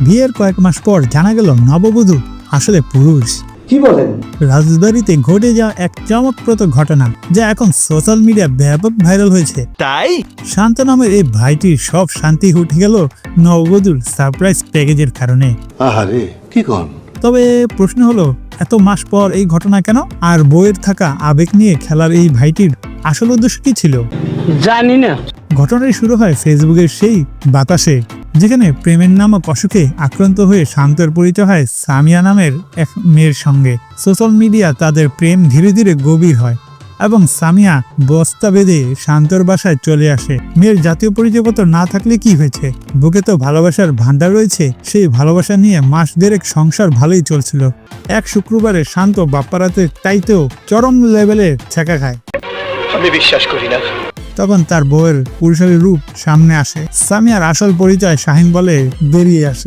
বিয়ের কয়েক মাস পর জানা গেল নববধূ আসলে পুরুষ। কি বলেন? রাজবাড়িতে ঘটে যাওয়া এক চমকপ্রদ ঘটনা যা এখন সোশ্যাল মিডিয়া ব্যাপক ভাইরাল হয়েছে। তাই? শান্ত নামের এই ভাইটির সব শান্তি উঠে গেল নববধূর সারপ্রাইজ প্যাকেজের কারণে। আহারে কি কন? তবে প্রশ্ন হলো এত মাস পর এই ঘটনা কেন? আর বইয়ের থাকা আবেগ নিয়ে খেলার এই ভাইটির আসল উদ্দেশ্য কি ছিল? জানি না। ঘটনাটি শুরু হয় ফেসবুকের সেই বাতাসে। যেখানে প্রেমের নামক অসুখে আক্রান্ত হয়ে শান্তর পরিচয় হয় সামিয়া নামের এক মেয়ের সঙ্গে। সোশ্যাল মিডিয়া তাদের প্রেম ধীরে ধীরে গভীর হয় এবং সামিয়া বস্তা বেঁধে শান্তর বাসায় চলে আসে। মেয়ের জাতীয় পরিচয়পত্র না থাকলে কি হয়েছে? বুকে তো ভালোবাসার ভান্ডার রয়েছে, সেই ভালোবাসা নিয়ে মাস দেড়েক সংসার ভালোই চলছিল। এক শুক্রবারে শান্ত বাপ্পারাতে চাইতেও চরম লেভেলে ছেঁকা খায়। আমি বিশ্বাস করি না। তখন তার বউয়ের পুরুষের রূপ সামনে আসে। সামিয়ার আসল পরিচয় শাহিন বলে বেরিয়ে আসে।